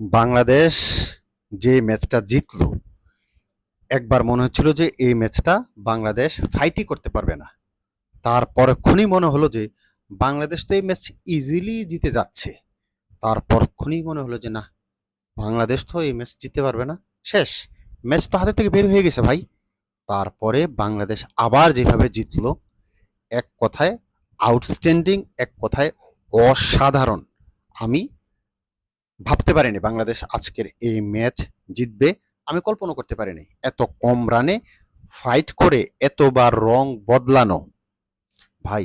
বাংলাদেশ যে ম্যাচটা জিতল, একবার মনে হচ্ছিল যে এই ম্যাচটা বাংলাদেশ ফাইটই করতে পারবে না। তার পরক্ষণই মনে হলো যে বাংলাদেশ তো এই ম্যাচ ইজিলি জিতে যাচ্ছে। তার পরক্ষণই মনে হলো যে না, বাংলাদেশ তো এই ম্যাচ জিততে পারবে না। শেষ, ম্যাচ তো হাতে থেকে বের হয়ে গেছে ভাই। তারপরে বাংলাদেশ আবার যেভাবে জিতলো, এক কথায় আউটস্ট্যান্ডিং এক কথায় অসাধারণ। আমি ভাবতে পারিনি বাংলাদেশ আজকের এই ম্যাচ জিতবে। আমি কল্পনা করতে পারিনি। এত কম রানে ফাইট করে এতবার রং বদলানো। ভাই,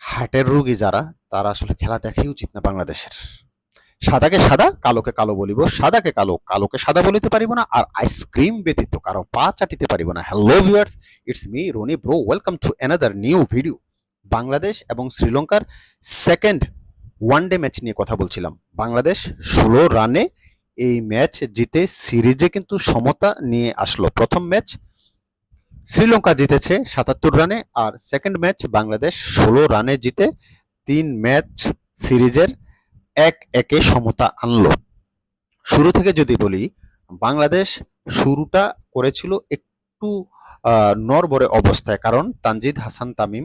হার্টের রুগী যারা, তারা আসলে খেলা দেখাই উচিত না বাংলাদেশের। সাদাকে সাদা, কালোকে কালো বলিব। সাদাকে কালো, কালোকে সাদা বলিতে পারিব না। আর আইসক্রিম ব্যতীত কারও পা চাটিতে পারিব না। Hello viewers it's me Roni bro welcome to another new video Bangladesh এবং শ্রীলঙ্কার সেকেন্ড ওয়ান ডে ম্যাচ নিয়ে কথা বলছিলাম। বাংলাদেশ ষোলো রানে এই ম্যাচ জিতে সিরিজে কিন্তু সমতা নিয়ে আসলো। প্রথম ম্যাচ শ্রীলঙ্কা জিতেছে সাতাত্তর রানে আর সেকেন্ড ম্যাচ বাংলাদেশ ষোলো রানে জিতে তিন ম্যাচ সিরিজের এক একে সমতা আনলো। শুরু থেকে যদি বলি, বাংলাদেশ শুরুটা করেছিল একটু আহ, নরবরে অবস্থায়। কারণ তানজিদ হাসান তামিম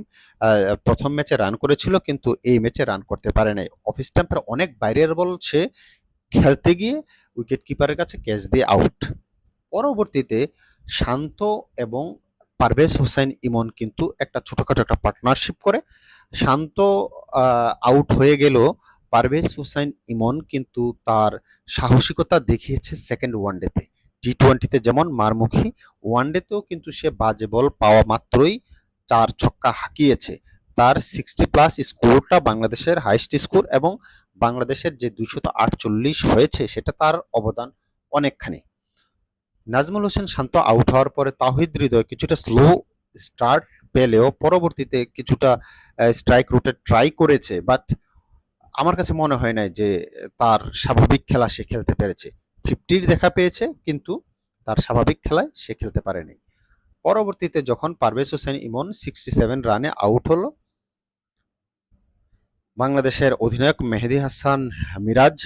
প্রথম ম্যাচে রান করেছিল কিন্তু এই ম্যাচে রান করতে পারে নাই। অফ স্ট্যাম্পের অনেক বাইরের বল সে খেলতে গিয়ে উইকেট কিপারের কাছে ক্যাচ দিয়ে আউট। পরবর্তীতে শান্ত এবং পারভেজ হোসেন ইমন কিন্তু একটা ছোটখাটো একটা পার্টনারশিপ করে। শান্ত আউট হয়ে গেল। পারভেজ হোসেন ইমন কিন্তু তার সাহসিকতা দেখিয়েছে সেকেন্ড ওয়ানডেতে। টি টোয়েন্টিতে যেমন মারমুখী, ওয়ানডেতেও কিন্তু সে বাজে বল পাওয়া মাত্রই চার ছক্কা হাঁকিয়েছে। তার সিক্সটি প্লাস স্কোরটা বাংলাদেশের হাইস্ট স্কোর এবং বাংলাদেশের যে দুশত আটচল্লিশ হয়েছে, সেটা তার অবদান অনেকখানি। নাজমুল হোসেন শান্ত আউট হওয়ার পরে তাহিদ হৃদয় কিছুটা স্লো স্টার্ট পেলেও পরবর্তীতে কিছুটা স্ট্রাইক রুটে ট্রাই করেছে বাট আমার কাছে মনে হয় নাই যে তার স্বাভাবিক খেলা সে খেলতে পেরেছে। ফিফটির দেখা পেয়েছে, কিন্তু তার স্বাভাবিক খেলায় সে খেলতে পারেনি। পরবর্তীতে যখন পারভেজ হোসেন ইমন সিক্সটি সেভেন রানে আউট হলো, বাংলাদেশের অধিনায়ক মেহেদি হাসান মিরাজ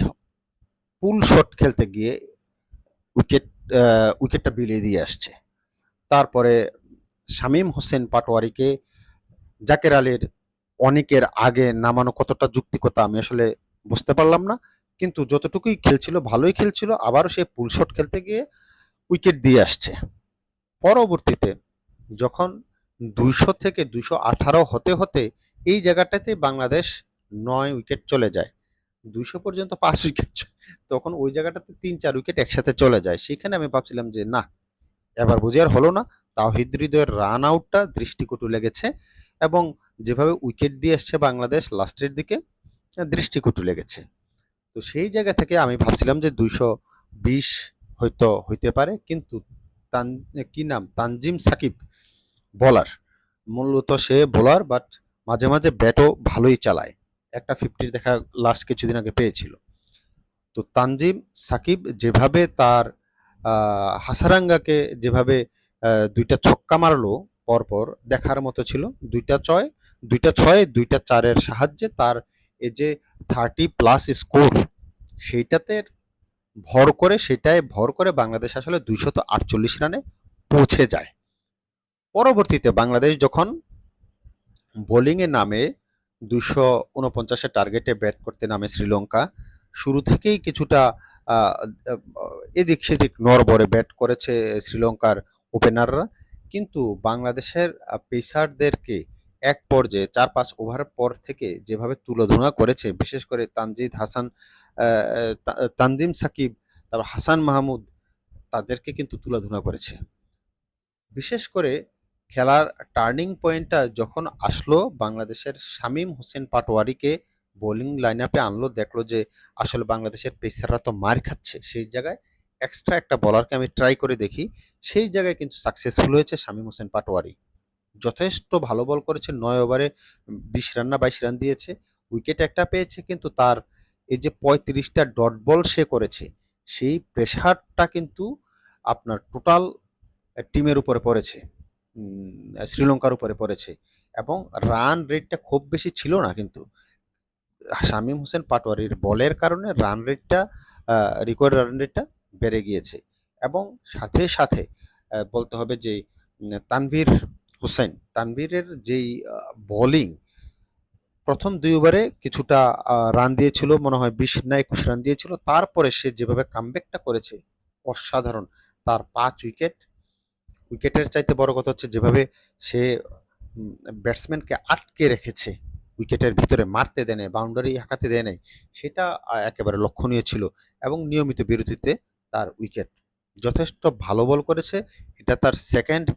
পুল শট খেলতে গিয়ে উইকেট উইকেটটা বিলিয়ে দিয়ে আসছে। তারপরে শামীম হোসেন পাটোয়ারিকে জাকের আলীর অনেকের আগে নামানো কতটা যুক্তিকতা আমি আসলে বুঝতে পারলাম না। কিন্তু যতটুকুই খেলছিল, ভালোই খেলছিল, আবারও সে পুল শট খেলতে গিয়ে উইকেট দিয়ে আসছে। পরবর্তীতে যখন দুইশো থেকে দুইশো আঠারো হতে হতে এই জায়গাটাতে বাংলাদেশ নয় উইকেট চলে যায়। দুইশো পর্যন্ত পাঁচ উইকেট তখন ওই জায়গাটাতে তিন চার উইকেট একসাথে চলে যায়। সেখানে আমি ভাবছিলাম যে, না, এবার বুঝে আর হলো না। তাও হৃদয়ের রান আউটটা দৃষ্টিকটু লেগেছে এবং যেভাবে উইকেট দিয়ে এসছে বাংলাদেশ লাস্টের দিকে, দৃষ্টিকটু লেগেছে। তো সেই জায়গা থেকে আমি ভাবছিলাম যে দুইশো বিশ হয়তো হইতে পারে, কিন্তু তান, কি নাম? তানজিম সাকিব বোলার মূলত সে বোলার বাট মাঝে মাঝে ব্যাটও ভালোই চালায়। একটা ফিফটির দেখা লাস্ট কিছুদিন আগে পেয়েছিল। তো তানজিম সাকিব যেভাবে তার হাসারাঙ্গাকে যেভাবে দুইটা ছক্কা মারলো পরপর দেখার মতো ছিল। দুইটা ছয় দুইটা ছয়, দুইটা চারের সাহায্যে তার এই যে থার্টি প্লাস স্কোর সেইটাতে ভর করে, সেটায় ভর করে বাংলাদেশ আসলে দুইশত আটচল্লিশ রানে পৌঁছে যায়। পরবর্তীতে বাংলাদেশ যখন বোলিংয়ে নামে দুশো উনপঞ্চাশের টার্গেটে ব্যাট করতে নামে শ্রীলঙ্কা, শুরু থেকেই কিছুটা এদিক সেদিক নরবরে ব্যাট করেছে শ্রীলঙ্কার ওপেনাররা কিন্তু বাংলাদেশের পেসারদেরকে এক পর্যায়ে চার পাঁচ ওভার পর থেকে যেভাবে তুলোধনা করেছে, বিশেষ করে তানজিদ হাসান তানজিম সাকিব তারপর হাসান মাহমুদ, তাদেরকে কিন্তু তুলোধনা করেছে। বিশেষ করে খেলার টার্নিং পয়েন্টটা যখন আসলো, বাংলাদেশের শামীম হোসেন পাটোয়ারিকে বোলিং লাইন আপে আনলো, দেখল যে আসলে বাংলাদেশের পেসাররা তো মার খাচ্ছে। সেই জায়গায় এক্সট্রা একটা বলারকে আমি ট্রাই করে দেখি, সেই জায়গায় কিন্তু সাকসেসফুল হয়েছে শামীম হোসেন পাটোয়ারি। যথেষ্ট ভালো বল করেছে, নয় ওভারে বিশ রান না বাইশ রান দিয়েছে উইকেট একটা পেয়েছে, কিন্তু তার এই যে পঁয়ত্রিশটা ডট বল সে করেছে, সেই প্রেশারটা কিন্তু আপনার টোটাল টিমের উপরে পড়েছে শ্রীলঙ্কার উপরে পড়েছে এবং রান রেটটা খুব বেশি ছিল না কিন্তু। শামীম হোসেন পাটোয়ারির বলের কারণে রান রেটটা রেকর্ড রান রেটটা বেড়ে গিয়েছে এবং সাথে সাথে বলতে হবে যে তানভীর হোসেন তানভীরের যেই বোলিং প্রথম দুই ওভারে কিছুটা রান দিয়েছিল, মনে হয় বিশ না একুশ রান দিয়েছিল। তারপরে সে যেভাবে কামব্যাকটা করেছে, অসাধারণ। তার পাঁচ উইকেট উইকেটের চাইতে বড় কথা হচ্ছে যেভাবে সে ব্যাটসম্যানকে আটকে রেখেছে উইকেটের ভিতরে মারতে দেয় নাই বাউন্ডারি হাঁকাতে দেয় নাই, সেটা একেবারে লক্ষণীয় ছিল এবং নিয়মিত বিরতিতে তার উইকেট যথেষ্ট ভালো বল করেছে। এটা তার সেকেন্ড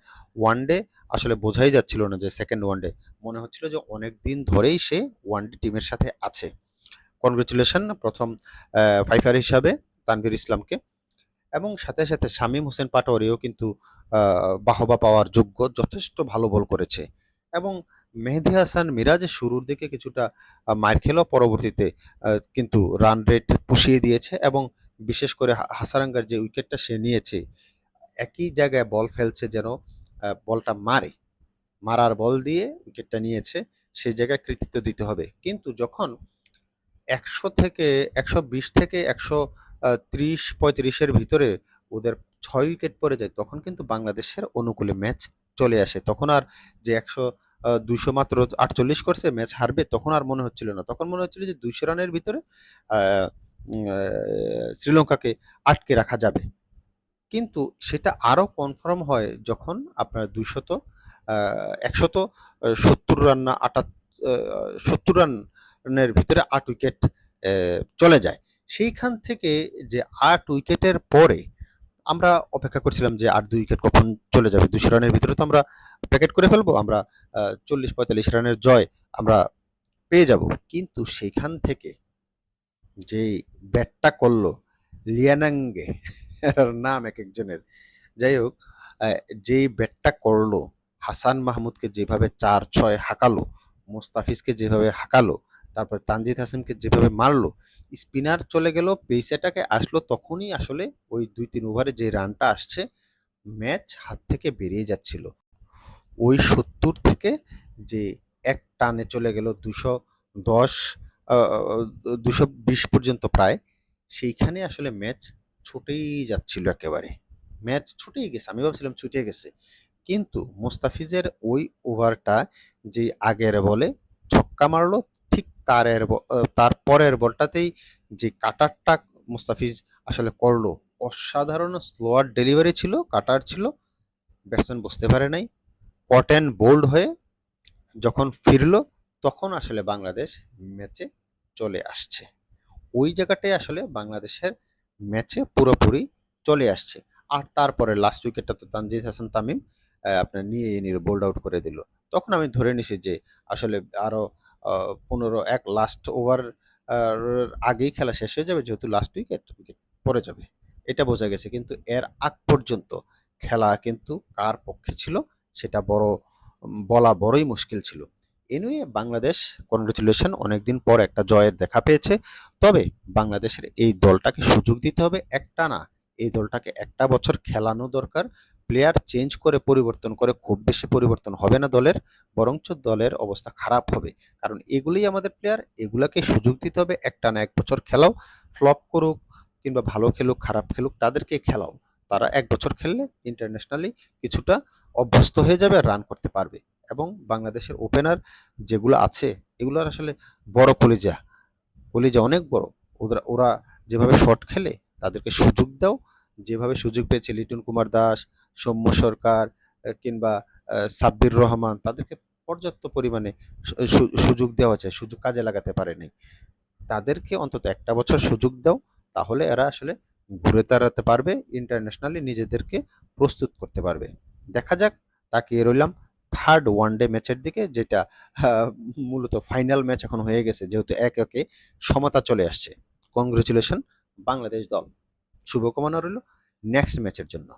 ওয়ানডে আসলে বোঝাই যাচ্ছিল না যে সেকেন্ড ওয়ানডে মনে হচ্ছিল যে অনেক দিন ধরেই সে ওয়ানডে টিমের সাথে আছে। কনগ্রেচুলেশন প্রথম ফাইফার হিসাবে তানভীর ইসলামকে। এবং সাথে সাথে শামীম হোসেন পাটোয়ারিও কিন্তু বাহবা পাওয়ার যোগ্য, যথেষ্ট ভালো বল করেছে। এবং মেহেদি হাসান মিরাজ শুরুর দিকে কিছুটা মার খেলেও পরবর্তীতে কিন্তু রান রেট পুষিয়ে দিয়েছে। এবং বিশেষ করে হাসারাঙ্গার যে উইকেটটা সে নিয়েছে, একই জায়গায় বল ফেলছে যেন বলটা মারে। মারার বল দিয়ে উইকেটটা নিয়েছে, সেই জায়গায় কৃতিত্ব দিতে হবে। কিন্তু যখন একশো থেকে, একশো বিশ থেকে একশো ত্রিশ, পঁয়ত্রিশের ভিতরে ওদের ছয় উইকেট পড়ে যায়, তখন কিন্তু বাংলাদেশের অনুকূলে ম্যাচ চলে আসে। তখন আর যে একশো দুশো মাত্র আটচল্লিশ করছে, ম্যাচ হারবে, তখন আর মনে হচ্ছিল না। তখন মনে হচ্ছিল যে দুইশো রানের ভিতরে শ্রীলঙ্কাকে আটকে রাখা যাবে। কিন্তু সেটা আরও কনফার্ম হয় যখন আপনার দুইশত একশত সত্তর রান না আটাত সত্তর রানের ভিতরে আট উইকেট চলে যায়। সেইখান থেকে যে আট উইকেটের পরে আমরা অপেক্ষা করছিলাম যে আর দুই উইকেট কখন চলে যাবে। দুশো রানের ভিতরে তো আমরা প্যাকেট করে ফেলব, আমরা চল্লিশ পঁয়তাল্লিশ রানের জয় আমরা পেয়ে যাব। কিন্তু সেখান থেকে যে ব্যাটটা করল, লিয়ানাঙ্গে নাম এক একজনের যাই হোক যেই ব্যাটটা করল, হাসান মাহমুদকে যেভাবে চার ছয় হাঁকালো, মুস্তাফিজকে যেভাবে হাঁকালো, তারপর তানজিদ হাসানকে যেভাবে মারলো, স্পিনার চলে গেল পেসাটাকে আসলো, তখনই আসলে ওই দুই তিন ওভারে যে রানটা আসছে, ম্যাচ হাত থেকে বেরিয়ে যাচ্ছিল। ওই সত্তর থেকে যে এক টানে চলে গেল দুশো দশ দুশো বিশ পর্যন্ত প্রায়। সেইখানে আসলে ম্যাচ ছুটেই যাচ্ছিল একেবারে। ম্যাচ ছুটেই গেছে, আমি ভাবছিলাম ছুটে গেছে। কিন্তু মুস্তাফিজের ওই ওভারটা যে আগের বলে ছক্কা মারলো, ঠিক তারের তার পরের বলটাতেই যে কাটারটা মুস্তাফিজ আসলে করল। অসাধারণ স্লোয়ার ডেলিভারি ছিল, কাটার ছিল। ব্যাটসম্যান বুঝতে পারে নাই। কট অ্যান্ড বোল্ড হয়ে যখন ফিরলো তখন আসলে বাংলাদেশ ম্যাচে চলে আসছে। ওই জায়গাটাই আসলে বাংলাদেশের ম্যাচে পুরোপুরি চলে আসছে। আর তারপরে লাস্ট উইকেটটা তো তানজিদ হাসান তামিম আপনার নিয়ে নিয়ে বোল্ড আউট করে দিল। তখন আমি ধরে নিছি যে আসলে আরও পনেরো, এক লাস্ট ওভার আগেই খেলা শেষ হয়ে যাবে, যেহেতু লাস্ট উইকেট উইকেট পড়ে যাবে। এটা বোঝা গেছে। কিন্তু এর আগ পর্যন্ত খেলা কিন্তু কার পক্ষে ছিল, সেটা বড় বলা বড়ই মুশকিল ছিল। এনিওয়ে বাংলাদেশ কনগ্রেচুলেশন অনেকদিন পর একটা জয়ের দেখা পেয়েছে। তবে বাংলাদেশের এই দলটাকে সুযোগ দিতে হবে একটা না, এই দলটাকে একটা বছর খেলানো দরকার প্লেয়ার চেঞ্জ করে পরিবর্তন করে খুব বেশি পরিবর্তন হবে না দলের, বরঞ্চ দলের অবস্থা খারাপ হবে। কারণ এগুলোই আমাদের প্লেয়ার এগুলাকে সুযোগ দিতে হবে একটা না এক বছর খেলাও ফ্লপ করুক কিংবা ভালো খেলুক, খারাপ খেলুক, তাদেরকে খেলাও। তারা এক বছর খেললে ইন্টারন্যাশনালি কিছুটা অভ্যস্ত হয়ে যাবে রান করতে পারবে। এবং বাংলাদেশের ওপেনার যেগুলো আছে, এগুলোর আসলে বড় কলিজা। কলিজা অনেক বড়। ওরা ওরা যেভাবে শট খেলে, তাদেরকে সুযোগ দাও। যেভাবে সুযোগ পেয়েছে লিটন কুমার দাস, সৌম্য সরকার কিংবা সাব্বির রহমান, তাদেরকে পর্যাপ্ত পরিমাণে সুযোগ দেওয়া আছে সুযোগ কাজে লাগাতে পারেনি। তাদেরকে অন্তত একটা বছর সুযোগ দাও, তাহলে এরা আসলে ঘুরে দাঁড়াতে পারবে ইন্টারন্যাশনালি নিজেদেরকে প্রস্তুত করতে পারবে। দেখা যাক, তাকিয়ে রইলাম। থার্ড ওয়ানডে ম্যাচের দিকে, যেটা মূলত ফাইনাল ম্যাচ এখন হয়ে গেছে, যেহেতু এক একে সমতা চলে আসছে। কংগ্রেচুলেশন বাংলাদেশ দল। শুভকামনা রইল নেক্সট ম্যাচের জন্য।